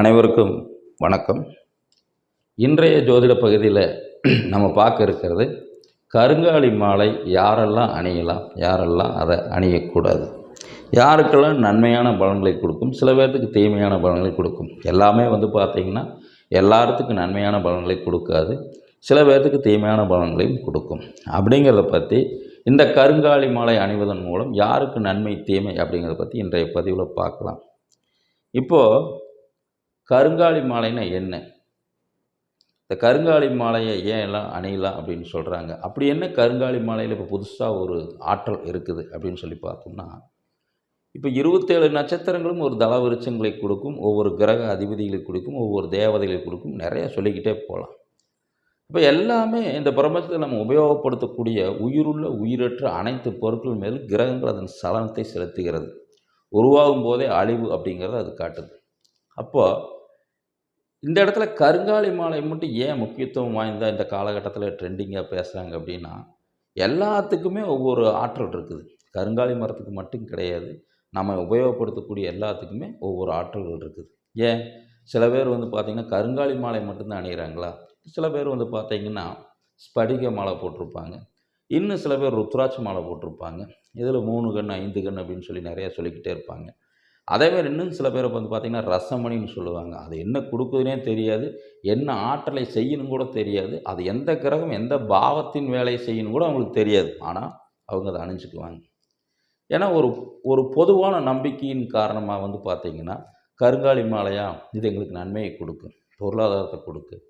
அனைவருக்கும் வணக்கம். இன்றைய ஜோதிட பகுதியில் நம்ம பார்க்க இருக்கிறது கருங்காலி மாலை யாரெல்லாம் அணியலாம் யாரெல்லாம் அதை அணியக்கூடாது? யாருக்கெல்லாம் நன்மையான பலன்களை கொடுக்கும் சில பேர்த்துக்கு தீமையான பலன்களை கொடுக்கும். எல்லாமே வந்து பார்த்திங்கன்னா எல்லாத்துக்கும் நன்மையான பலன்களை கொடுக்காது சில பேர்த்துக்கு தீமையான பலன்களையும் கொடுக்கும். அப்படிங்கிறத பற்றி இந்த கருங்காலி மாலை அணிவதன் மூலம் யாருக்கு நன்மை தீமை அப்படிங்கிறத பற்றி இன்றைய பதிவில் பார்க்கலாம். இப்போது கருங்காலி மாலைன்னா என்ன? இந்த கருங்காலி மாலையை ஏன் எல்லாம் அணியலாம் அப்படின்னு சொல்கிறாங்க அப்படி என்ன கருங்காலி மாலையில் இப்போ புதுசாக ஒரு ஆற்றல் இருக்குது அப்படின்னு சொல்லி பார்த்தோம்னா இப்போ இருபத்தேழு நட்சத்திரங்களும் ஒரு தள விருட்சங்களை கொடுக்கும் ஒவ்வொரு கிரக அதிபதிகளை கொடுக்கும் ஒவ்வொரு தேவதைகளை கொடுக்கும் நிறைய சொல்லிக்கிட்டே போகலாம். இப்போ எல்லாமே இந்த பிரபஞ்சத்தில் நம்ம உபயோகப்படுத்தக்கூடிய உயிருள்ள உயிரற்ற அனைத்து பொருட்கள் மேலும் கிரகங்கள் அதன் சலனத்தை செலுத்துகிறது. உருவாகும் போதே அழிவு அப்படிங்கிறத அது காட்டுது. அப்போது இந்த இடத்துல கருங்காலி மாலை மட்டும் ஏன் முக்கியத்துவம் வாய்ந்த இந்த காலகட்டத்தில் ட்ரெண்டிங்காக பேசுகிறாங்க அப்படின்னா எல்லாத்துக்குமே ஒவ்வொரு ஆற்றல் இருக்குது. கருங்காலி மரத்துக்கு மட்டும் கிடையாது. நம்ம உபயோகப்படுத்தக்கூடிய எல்லாத்துக்குமே ஒவ்வொரு ஆற்றல்கள் இருக்குது. ஏன்? சில பேர் வந்து பார்த்திங்கன்னா கருங்காலி மாலை மட்டும்தான் அணிகிறாங்களா சில பேர் வந்து பார்த்திங்கன்னா ஸ்படிக மாலை போட்டிருப்பாங்க. இன்னும் சில பேர் ருத்ராட்ச மாலை போட்டிருப்பாங்க. இதில் மூணு கண் ஐந்து கண் அப்படின்னு சொல்லி நிறையா சொல்லிக்கிட்டே இருப்பாங்க. அதேமாதிரி இன்னும் சில பேர் வந்து பார்த்திங்கன்னா ரசமணின்னு சொல்லுவாங்க. அது என்ன கொடுக்குதுனே தெரியாது. என்ன ஆற்றலை செய்யணும் கூட தெரியாது. அது எந்த கிரகம் எந்த பாவத்தின் வேலையை செய்யணும் கூட அவங்களுக்கு தெரியாது. ஆனால் அவங்க அதை அணிஞ்சுக்குவாங்க. ஏன்னா ஒரு ஒரு பொதுவான நம்பிக்கையின் காரணமாக வந்து பார்த்திங்கன்னா கருங்காலி மாலையா இது எங்களுக்கு நன்மையை கொடுக்கும் பொருளாதாரத்தை கொடுக்கும்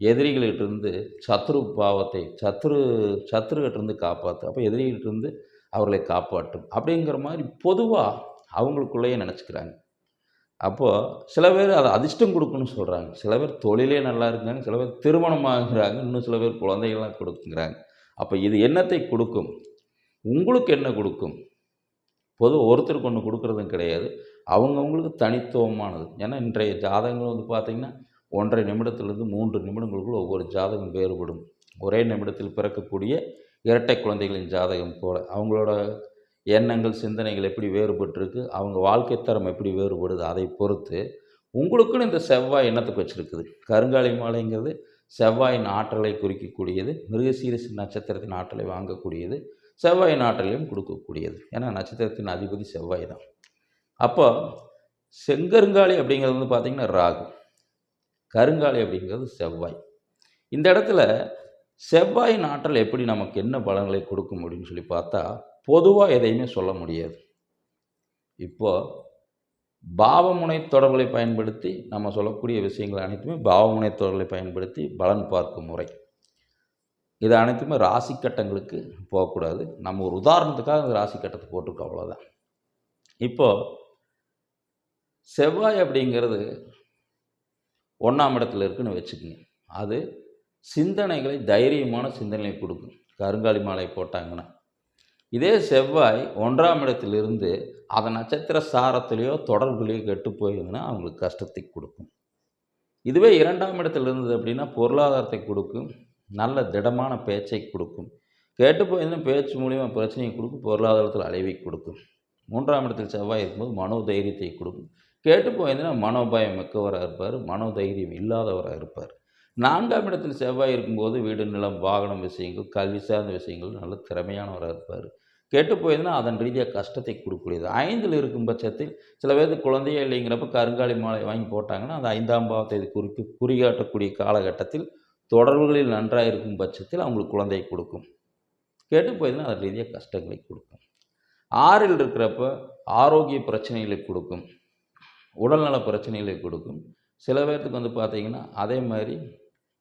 எதிரிகளிட்டிருந்து சத்ரு பாவத்தை சத்ரு சத்ருகிட்டிருந்து காப்பாற்று அப்போ எதிரிகிட்டிருந்து அவர்களை காப்பாற்றும். அப்படிங்கிற மாதிரி பொதுவாக அவங்களுக்குள்ளேயே நினச்சிக்கிறாங்க. அப்போது சில பேர் அதை அதிர்ஷ்டம் கொடுக்குன்னு சொல்கிறாங்க சில பேர் தொழிலே நல்லா இருக்காங்க சில பேர் திருமணம் ஆகுறாங்க இன்னும் சில பேர் குழந்தைகள்லாம் கொடுக்குங்கிறாங்க அப்போ இது என்னத்தை கொடுக்கும்? உங்களுக்கு என்ன கொடுக்கும்? பொது ஒருத்தருக்கு ஒன்று கொடுக்குறதும் கிடையாது. அவங்கவுங்களுக்கு தனித்துவமானது. ஏன்னா இன்றைய ஜாதகங்கள் வந்து பார்த்திங்கன்னா ஒன்றரை நிமிடத்திலிருந்து மூன்று நிமிடங்களுக்குள் ஒவ்வொரு ஜாதகம் வேறுபடும். ஒரே நிமிடத்தில் பிறக்கக்கூடிய இரட்டை குழந்தைகளின் ஜாதகம் போல். அவங்களோட எண்ணங்கள் சிந்தனைகள் எப்படி வேறுபட்டிருக்கு அவங்க வாழ்க்கை தரம் எப்படி வேறுபடுது அதை பொறுத்து உங்களுக்குன்னு இந்த செவ்வாய் எண்ணத்துக்கு வச்சுருக்குது. கருங்காலி மாலைங்கிறது செவ்வாயின் ஆற்றலை குறிக்கக்கூடியது மிருகசீரிசு நட்சத்திரத்தின் ஆற்றலை வாங்கக்கூடியது செவ்வாயின் ஆற்றலையும் கொடுக்கக்கூடியது. ஏன்னா நட்சத்திரத்தின் அதிபதி செவ்வாய் தான். அப்போ செங்கருங்காலி அப்படிங்கிறது வந்து பார்த்திங்கன்னா ராகு. கருங்காலி அப்படிங்கிறது செவ்வாய். இந்த இடத்துல செவ்வாயின் ஆற்றல் எப்படி நமக்கு என்ன பலன்களை கொடுக்கும் அப்படின்னு சொல்லி பார்த்தா பொதுவாக எதையுமே சொல்ல முடியாது. இப்போது பாவமுனை தொடர்புகளை பயன்படுத்தி நம்ம சொல்லக்கூடிய விஷயங்கள் அனைத்துமே பாவமுனை தொடர்புகளை பயன்படுத்தி பலன் பார்க்கும் முறை. இது அனைத்துமே ராசி கட்டங்களுக்கு போகக்கூடாது. நம்ம ஒரு உதாரணத்துக்காக இந்த ராசி கட்டத்தை போட்டிருக்கோம் அவ்வளோதான் இப்போது செவ்வாய் அப்படிங்கிறது ஒன்றாம் இடத்துல இருக்குன்னு வச்சுக்கோங்க. அது சிந்தனைகளை தைரியமான சிந்தனை கொடுக்கும். கருங்காலி மாலை போட்டாங்கன்னா. இதே செவ்வாய் ஒன்றாம் இடத்திலிருந்து அதை நட்சத்திர சாரத்திலேயோ தொடர்புலையோ கெட்டு போயிருந்ததுன்னா அவங்களுக்கு கஷ்டத்தை கொடுக்கும். இதுவே இரண்டாம் இடத்துல இருந்தது அப்படின்னா பொருளாதாரத்தை கொடுக்கும். நல்ல திடமான பேச்சை கொடுக்கும். கேட்டு போயிருந்தா பேச்சு மூலிமா பிரச்சனையை கொடுக்கும். பொருளாதாரத்தில் அழிவை கொடுக்கும். மூன்றாம் இடத்தில் செவ்வாய் இருக்கும்போது மனோ தைரியத்தை கொடுக்கும். கேட்டு போயிருந்தா மனோபயம் மிக்கவராக இருப்பார். மனோதைரியம் இல்லாதவராக இருப்பார். நான்காம் இடத்தில் செவ்வாய் இருக்கும்போது வீடு நிலம் வாகனம் விஷயங்கள் கல்வி சார்ந்த விஷயங்கள் நல்ல திறமையானவராக இருப்பார். கெட்டு போயிருந்தா அதன் ரீதியாக கஷ்டத்தை கொடுக்கக்கூடியது. ஐந்தில் இருக்கும் பட்சத்தில் சில பேருக்கு குழந்தையே இல்லைங்கிறப்ப கருங்காலி மாலை வாங்கி போட்டாங்கன்னா அந்த ஐந்தாம் பாவத்தை குறித்து குறிகாட்டக்கூடிய காலகட்டத்தில் தொடர்புகளில் நன்றாக இருக்கும் பட்சத்தில் அவங்களுக்கு குழந்தையை கொடுக்கும். கெட்டு போயிருந்தா அதன் ரீதியாக கஷ்டங்களை கொடுக்கும். ஆறில் இருக்கிறப்ப ஆரோக்கிய பிரச்சனைகளை கொடுக்கும். உடல்நல பிரச்சனைகளை கொடுக்கும். சில பேர்த்துக்கு வந்து பார்த்திங்கன்னா அதே மாதிரி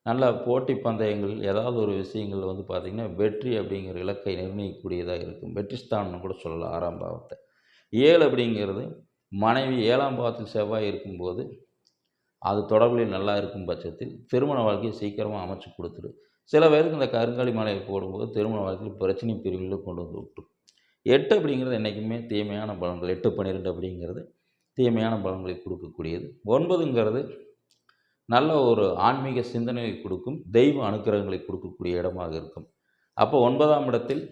நல்ல போட்டி பந்தயங்கள் ஏதாவது ஒரு விஷயங்கள் வந்து பார்த்திங்கன்னா வெற்றி அப்படிங்கிற இலக்கை நிர்ணயிக்கக்கூடியதாக இருக்கும். வெற்றி ஸ்தானம்னு கூட சொல்லலாம் ஆறாம் பாவத்தை. ஏழு அப்படிங்கிறது மனைவி ஏழாம் பாவத்தில் செவ்வாய் இருக்கும்போது அது தொடர்பில் நல்லா இருக்கும் பட்சத்தில் திருமண வாழ்க்கையை சீக்கிரமாக அமைச்சு கொடுத்துரு சில பேருக்கு இந்த கருங்காலி மாலையை போடும்போது திருமண வாழ்க்கையில் பிரச்சனை பிரிவுகளில் கொண்டு வந்து விட்டுரும். எட்டு அப்படிங்கிறது என்றைக்குமே தீமையான பலன்கள். எட்டு பன்னிரெண்டு அப்படிங்கிறது தீமையான பலன்களை கொடுக்கக்கூடியது. ஒன்பதுங்கிறது நல்ல ஒரு ஆன்மீக சிந்தனையை கொடுக்கும் தெய்வ அனுக்கிரகங்களை கொடுக்கக்கூடிய இடமாக இருக்கும். அப்போ ஒன்பதாம் இடத்தில்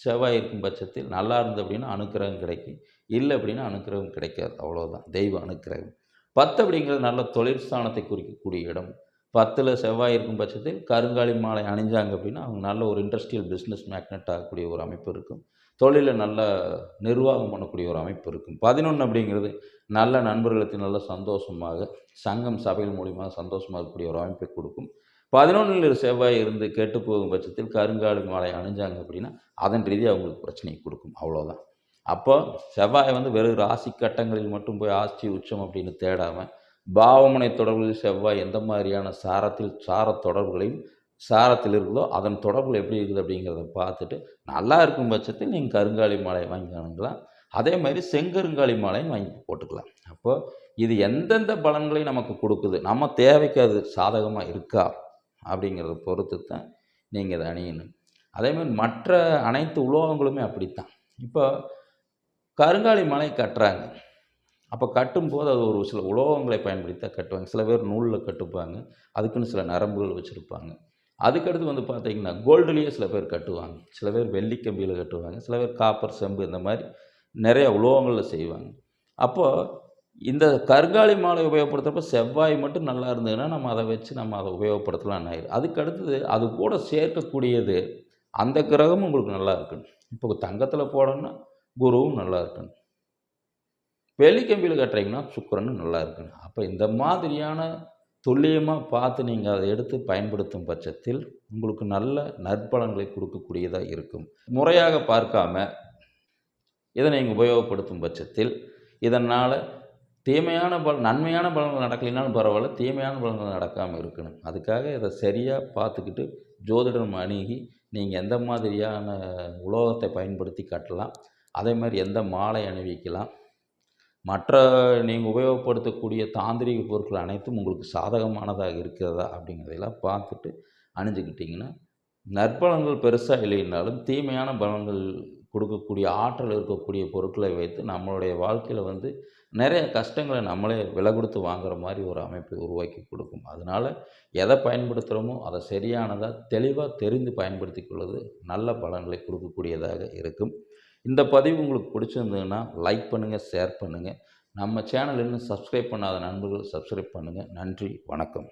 செவ்வாய் இருக்கும் பட்சத்தில் நல்லா இருந்து அப்படின்னா அனுக்கிரகம் கிடைக்கும். இல்லை அப்படின்னா அனுக்கிரகம் கிடைக்காது. அவ்வளோதான் தெய்வ அனுக்கிரகம். பத்து அப்படிங்கிறது நல்ல தொழிற்ஸ்தானத்தை குறிக்கக்கூடிய இடம். பத்தில் செவ்வாய் இருக்கும் பட்சத்தில் கருங்காலி மாலை அணிஞ்சாங்க அப்படின்னா அவங்க நல்ல ஒரு இண்டஸ்ட்ரியல் பிஸ்னஸ் மேக்னெட் ஆகக்கூடிய ஒரு அமைப்பு இருக்கும். தொழிலில் நல்ல நிர்வாகம் பண்ணக்கூடிய ஒரு அமைப்பு இருக்கும். பதினொன்று அப்படிங்கிறது நல்ல நண்பர்களுக்கு நல்ல சந்தோஷமாக சங்கம் சபைகள் மூலியமாக சந்தோஷமாக இருக்கக்கூடிய ஒரு அமைப்பை கொடுக்கும். பதினொன்றில் செவ்வாய் இருந்து கெட்டு போகும் பட்சத்தில் கருங்காலி மாலை அணிஞ்சாங்க அப்படின்னா அதன் ரீதியாக அவங்களுக்கு பிரச்சனையை கொடுக்கும். அவ்வளோதான் அப்போ செவ்வாய் வந்து வெறும் ராசி கட்டங்களில் மட்டும் போய் ஆட்சி உச்சம் அப்படின்னு தேடாமல் பாவமுனை தொடர்புகளில் செவ்வாய் எந்த மாதிரியான சாரத்தில் சார தொடர்புகளையும் சாரத்தில் இருக்குதோ அதன் தொடர்புகள் எப்படி இருக்குது அப்படிங்கிறத பார்த்துட்டு நல்லா இருக்கும் பட்சத்தில் நீங்கள் கருங்காலி மாலை வாங்கி அதே மாதிரி செங்கருங்காலி மாலையும் வாங்கி போட்டுக்கலாம். அப்போது இது எந்தெந்த பலன்களை நமக்கு கொடுக்குது நம்ம தேவைக்கு அது சாதகமாக இருக்கா அப்படிங்கிறத பொறுத்து தான் நீங்கள் இதை அணியணும். அதே மாதிரி மற்ற அனைத்து உலோகங்களுமே அப்படித்தான். இப்போ கருங்காலி மலை கட்டுறாங்க. அப்போ கட்டும்போது அது ஒரு சில உலோகங்களை பயன்படுத்தி தான் கட்டுவாங்க. சில பேர் நூலில் கட்டுப்பாங்க. அதுக்குன்னு சில நரம்புகள் வச்சுருப்பாங்க. அதுக்கடுத்து வந்து பார்த்தீங்கன்னா கோல்டுலேயே சில பேர் கட்டுவாங்க. சில பேர் வெள்ளி கம்பியில் கட்டுவாங்க. சில பேர் காப்பர் செம்பு இந்த மாதிரி நிறைய உலோகங்களில் செய்வாங்க. அப்போது இந்த கருங்காலி மாலை உபயோகப்படுத்துகிறப்ப செவ்வாய் மட்டும் நல்லா இருந்ததுன்னா நம்ம அதை வச்சு நம்ம அதை உபயோகப்படுத்தலாம்னு ஆயிடும் அதுக்கு அடுத்தது அது கூட சேர்க்கக்கூடியது அந்த கிரகமும் உங்களுக்கு நல்லா இருக்கணும். இப்போ தங்கத்தில் போடணும்னா குருவும் நல்லா இருக்கணும். வெள்ளி கம்பியில் கட்டுறீங்கன்னா சுக்கரன் நல்லா இருக்கணும் அப்போ இந்த மாதிரியான துல்லியமாக பார்த்து நீங்கள் அதை எடுத்து பயன்படுத்தும் பட்சத்தில் உங்களுக்கு நல்ல நற்பலன்களை கொடுக்கக்கூடியதாக இருக்கும். முறையாக பார்க்காம இதை நீங்கள் உபயோகப்படுத்தும் பட்சத்தில் இதனால் தீமையான பலன் நன்மையான பலன்கள் நடக்கலைனாலும் பரவாயில்ல தீமையான பலன்கள் நடக்காமல் இருக்கணும். அதுக்காக இதை சரியாக பார்த்துக்கிட்டு ஜோதிடம் அணுகி நீங்கள் எந்த மாதிரியான உலோகத்தை பயன்படுத்தி கட்டலாம் அதே மாதிரி எந்த மாலை அணிவிக்கலாம் மற்ற நீங்கள் உபயோகப்படுத்தக்கூடிய தாந்திரிக பொருட்கள் அனைத்தும் உங்களுக்கு சாதகமானதாக இருக்கிறதா அப்படிங்கிறதெல்லாம் பார்த்துட்டு அணிஞ்சுக்கிட்டிங்கன்னா நற்பலன்கள் பெருசாக இல்லைன்னாலும் தீமையான பலன்கள் கொடுக்கக்கூடிய ஆற்றல் இருக்கக்கூடிய பொருட்களை வைத்து நம்மளுடைய வாழ்க்கையில் வந்து நிறைய கஷ்டங்களை நம்மளே விலை கொடுத்து வாங்குற மாதிரி ஒரு அமைப்பை உருவாக்கி கொடுக்கும். அதனால் எதை பயன்படுத்துகிறோமோ அதை சரியானதாக தெளிவாக தெரிந்து பயன்படுத்தி கொள்வது நல்ல பலன்களை கொடுக்கக்கூடியதாக இருக்கும். இந்த பதிவு உங்களுக்கு பிடிச்சிருந்ததுன்னா லைக் பண்ணுங்கள் ஷேர் பண்ணுங்கள் நம்ம சேனல் இன்னும் சப்ஸ்கிரைப் பண்ணாத நண்பர்கள் சப்ஸ்கிரைப் பண்ணுங்கள் நன்றி வணக்கம்.